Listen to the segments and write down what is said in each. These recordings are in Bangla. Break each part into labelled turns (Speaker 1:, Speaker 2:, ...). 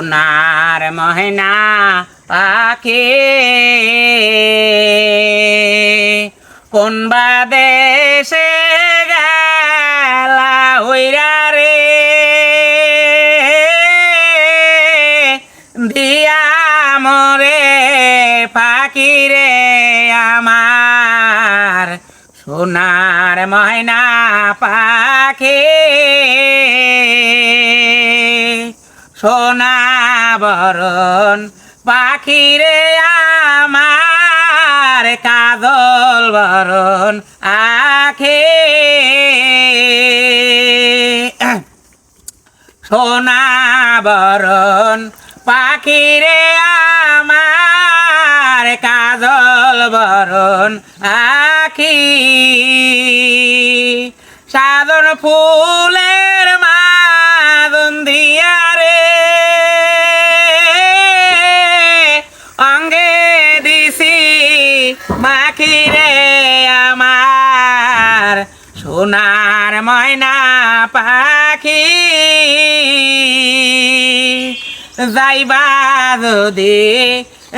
Speaker 1: সোনার মহিনা পাখি। কোন দেশে গেলা হইরা রে? দিয়া মরে পাখি রে আমার। সোনার ময়না পাখি। সোনা বরণ পাখি রে আমার কাজল বরণ। আখে সোনা বরণ। পাখি রে আমার কাজল বরণ। আখি সাধন ফুলের ময়না পাখি যাইবা যদি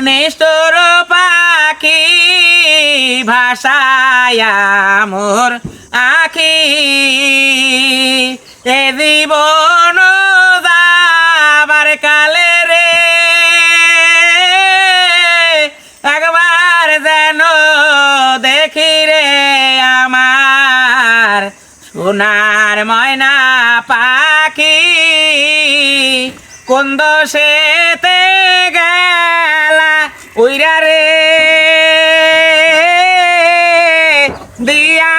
Speaker 1: নিষ্ঠুর পাখি ভাষায়া মোর আখি এ জীবন যাবার কালে সোনার ময়না পাখি কোন দশেতে গেলা উইরা রে। দিয়া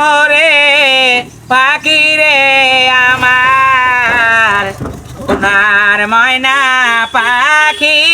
Speaker 1: মরে পাখি রে আমার, সোনার ময়না পাখি।